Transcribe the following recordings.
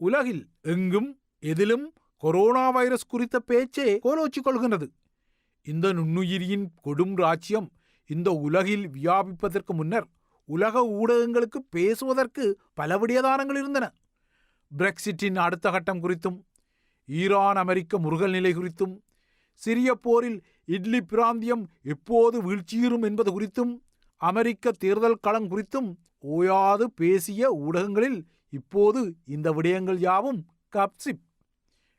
உலகில் எங்கும் எதிலும் கொரோனா வைரஸ் குறித்த பேச்சே கோலோச்சிக் கொள்கின்றது இந்த நுண்ணுயிரியின் கொடும் ராஜ்யம் இந்த உலகில் வியாபிப்பதற்கு முன்னர் உலக ஊடகங்களுக்கு பேசுவதற்கு பலவிடியதானங்கள் இருந்தன. பிரெக்சிட்டின் அடுத்த கட்டம் குறித்தும் ஈரான் அமெரிக்க முருகல் நிலை குறித்தும் சிரிய போரில் இட்லி பிராந்தியம் எப்போது வீழ்ச்சியுறும் என்பது குறித்தும் அமெரிக்க தேர்தல் களம் குறித்தும் ஓயாது பேசிய ஊடகங்களில் இப்போது இந்த விடயங்கள் யாவும் கப்சிப்.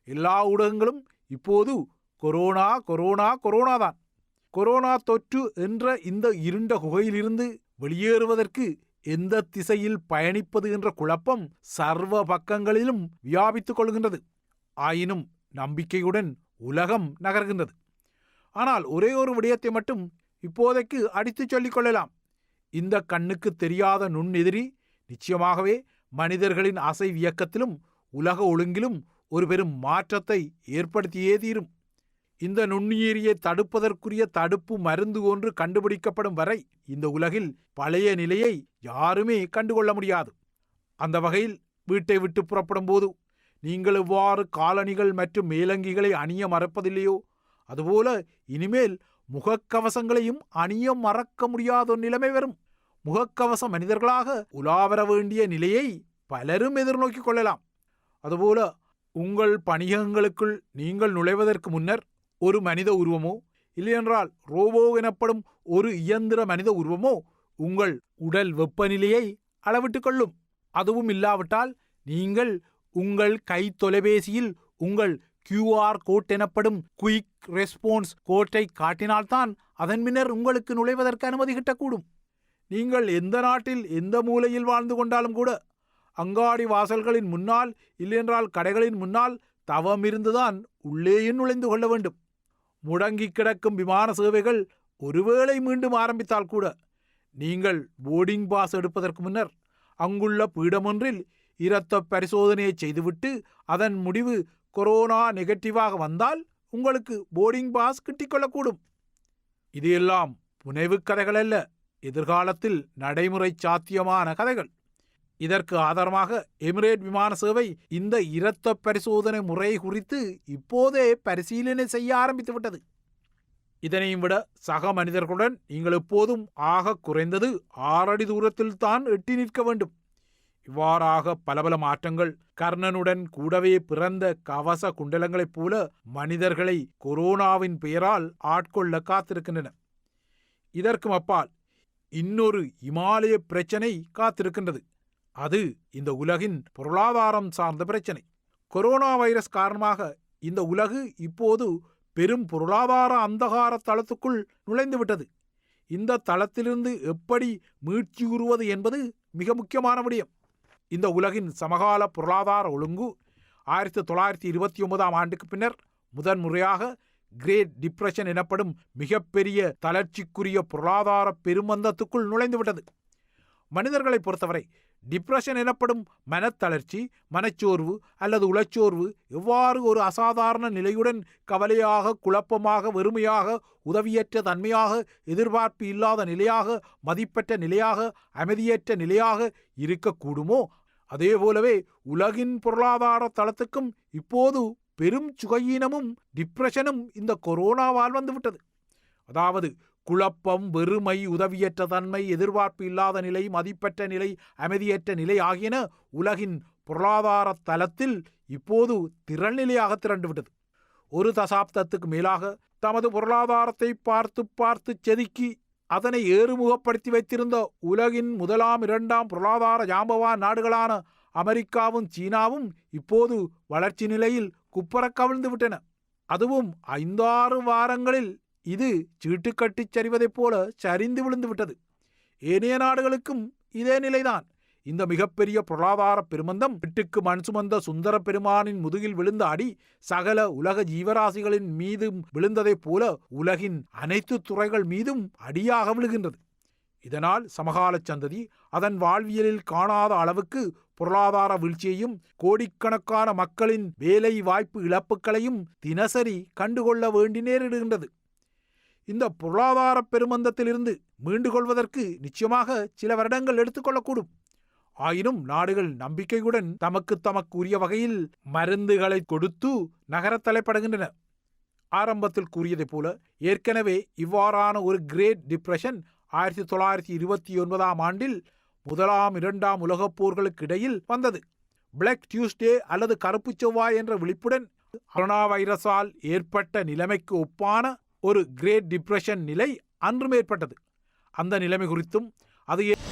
எல்லா ஊடகங்களும் இப்போது கொரோனா கொரோனா கொரோனா தான் கொரோனா தொற்று என்ற இந்த இருண்ட குகையிலிருந்து வெளியேறுவதற்கு எந்த திசையில் பயணிப்பது என்ற குழப்பம் சர்வ பக்கங்களிலும் வியாபித்துக் கொள்கின்றது. ஆயினும் நம்பிக்கையுடன் உலகம் நகர்கின்றது. ஆனால் ஒரே ஒரு விடயத்தை மட்டும் இப்போதைக்கு அடித்துச் சொல்லிக் கொள்ளலாம். இந்த கண்ணுக்கு தெரியாத நுண்ணெதிரி நிச்சயமாகவே மனிதர்களின் அசை வியக்கத்திலும் உலக ஒழுங்கிலும் ஒரு பெரும் மாற்றத்தை ஏற்படுத்தியே தீரும். இந்த நுண்ணுயிரியை தடுப்பதற்குரிய தடுப்பு மருந்து ஒன்று கண்டுபிடிக்கப்படும் வரை இந்த உலகில் பழைய நிலையை யாருமே கண்டுகொள்ள முடியாது. அந்த வகையில் வீட்டை விட்டு புறப்படும் போது நீங்கள் இவ்வாறு காலணிகள் மற்றும் மேலங்கிகளை அணிய மறப்பதில்லையோ அதுபோல இனிமேல் முகக்கவசங்களையும் அணிய மறக்க முடியாத நிலைமை வரும். முகக்கவச மனிதர்களாக உலாவர வேண்டிய நிலையை பலரும் எதிர்நோக்கிக் கொள்ளலாம். அதுபோல உங்கள் பணியகங்களுக்குள் நீங்கள் நுழைவதற்கு முன்னர் ஒரு மனித உருவமோ இல்லையென்றால் ரோபோ எனப்படும் ஒரு இயந்திர மனித உருவமோ உங்கள் உடல் வெப்பநிலையை அளவிட்டுக் கொள்ளும். அதுவும் இல்லாவிட்டால் நீங்கள் உங்கள் கை தொலைபேசியில் உங்கள் கியூஆர் கோட் எனப்படும் குயிக் ரெஸ்பான்ஸ் கோட்டை காட்டினால்தான் அதன் பின்னர் உங்களுக்கு நுழைவதற்கு அனுமதி கிட்டக்கூடும். நீங்கள் எந்த நாட்டில் எந்த மூலையில் வாழ்ந்து கொண்டாலும் கூட அங்காடி வாசல்களின் முன்னால் இல்லையென்றால் கடைகளின் முன்னால் தவமிருந்துதான் உள்ளேயும் நுழைந்து கொள்ள வேண்டும். முடங்கி கிடக்கும் விமான சேவைகள் ஒருவேளை மீண்டும் ஆரம்பித்தால் கூட நீங்கள் போர்டிங் பாஸ் எடுப்பதற்கு முன்னர் அங்குள்ள பீடமொன்றில் இரத்த பரிசோதனையை செய்துவிட்டு அதன் முடிவு கொரோனா நெகட்டிவாக வந்தால் உங்களுக்கு போர்டிங் பாஸ் கிட்டிக்கொள்ளக்கூடும் இது எல்லாம் புனைவுக் கதைகள் அல்ல. எதிர்காலத்தில் நடைமுறை சாத்தியமான கதைகள். இதற்கு ஆதாரமாக எமிரேட் விமான சேவை இந்த இரத்த பரிசோதனை முறை குறித்து இப்போதே பரிசீலனை செய்ய ஆரம்பித்து விட்டது இதனையும் விட சக மனிதர்களுடன் நீங்கள் எப்போதும் ஆக குறைந்தது ஆறடி தூரத்தில் தான் எட்டி நிற்க வேண்டும். இவ்வாறாக பல பல மாற்றங்கள் கர்ணனுடன் கூடவே பிறந்த கவச குண்டலங்களைப் போல மனிதர்களை கொரோனாவின் பெயரால் ஆட்கொள்ள காத்திருக்கின்றன. இதற்கும் அப்பால் இன்னொரு இமாலய பிரச்சனை காத்திருக்கின்றது. அது இந்த உலகின் பொருளாதாரம் சார்ந்த பிரச்சனை. கொரோனா வைரஸ் காரணமாக இந்த உலகு இப்போது பெரும் பொருளாதார அந்தகார தளத்துக்குள் நுழைந்துவிட்டது. இந்த தளத்திலிருந்து எப்படி மீட்சியுறுவது என்பது மிக முக்கியமான விடயம். இந்த உலகின் சமகால பொருளாதார ஒழுங்கு ஆயிரத்தி தொள்ளாயிரத்தி இருபத்தி ஒன்பதாம் ஆண்டுக்கு பின்னர் முதன்முறையாக கிரேட் டிப்ரெஷன் எனப்படும் மிகப்பெரிய தளர்ச்சிக்குரிய பொருளாதார பெருமந்தத்துக்குள் நுழைந்துவிட்டது. மனிதர்களை பொறுத்தவரை டிப்ரெஷன் எனப்படும் மனத்தளர்ச்சி மனச்சோர்வு அல்லது உளச்சோர்வு எவ்வாறு ஒரு அசாதாரண நிலையுடன் கவலையாக குழப்பமாக வெறுமையாக உதவியற்ற தன்மையாக எதிர்பார்ப்பு இல்லாத நிலையாக மதிப்பற்ற நிலையாக அமைதியற்ற நிலையாக இருக்கக்கூடுமோ? அதே போலவே உலகின் பொருளாதார தளத்துக்கும் இப்போது பெரும் சுகையீனமும் டிப்ரெஷனும் இந்த கொரோனாவால் வந்துவிட்டது அதாவது குழப்பம் வெறுமை உதவியற்ற தன்மை எதிர்பார்ப்பு இல்லாத நிலை மதிப்பற்ற நிலை அமைதியற்ற நிலை ஆகியன உலகின் பொருளாதார தளத்தில் இப்போது திரள்நிலையாக திரண்டுவிட்டது ஒரு தசாப்தத்துக்கு மேலாக தமது பொருளாதாரத்தை பார்த்து பார்த்து செதுக்கி அதனை ஏறுமுகப்படுத்தி வைத்திருந்த உலகின் முதலாம் இரண்டாம் பொருளாதார ஜாம்பவான் நாடுகளான அமெரிக்காவும் சீனாவும் இப்போது வளர்ச்சி நிலையில் குப்பரக் கவிழ்ந்து விட்டன. அதுவும் ஐந்தாறு வாரங்களில் இது சீட்டுக்கட்டிச் சரிவதைப் போல சரிந்து விழுந்து விட்டது. ஏனைய நாடுகளுக்கும் இதே நிலைதான். இந்த மிகப்பெரிய பொருளாதார பெருமந்தம் வீட்டுக்கு மண் சுமந்த சுந்தர பெருமானின் முதுகில் விழுந்த அடி சகல உலக ஜீவராசிகளின் மீதும் விழுந்ததைப் போல உலகின் அனைத்து துறைகள் மீதும் அடியாக விழுகின்றது. இதனால் சமகால சந்ததி அதன் வாழ்வியலில் காணாத அளவுக்கு பொருளாதார வீழ்ச்சியையும் கோடிக்கணக்கான மக்களின் வேலை வாய்ப்பு இழப்புகளையும் தினசரி கண்டுகொள்ள வேண்டி நேரிடுகின்றது. இந்த பொருளாதார பெருமந்தத்திலிருந்து மீண்டு கொள்வதற்கு நிச்சயமாக சில வருடங்கள் எடுத்துக்கொள்ளக்கூடும் ஆயினும் நாடுகள் நம்பிக்கையுடன் தமக்கு தமக்கு உரிய வகையில் மருந்துகளை கொடுத்து நகரத் தலைப்படுகின்றன. ஆரம்பத்தில் கூறியதைப் போல ஏற்கனவே இவ்வாறான ஒரு கிரேட் டிப்ரெஷன் ஆயிரத்தி தொள்ளாயிரத்தி இருபத்தி ஒன்பதாம் ஆண்டில் முதலாம் இரண்டாம் உலகப் போர்களுக்கு இடையில் வந்தது. பிளாக் டியூஸ்டே அல்லது கருப்பு செவ்வாய் என்ற விழிப்புடன் கொரோனா வைரஸால் ஏற்பட்ட நிலைமைக்கு ஒப்பான ஒரு கிரேட் டிப்ரெஷன் நிலை அன்றும் ஏற்பட்டது. அந்த நிலைமை குறித்தும் அது ஏ-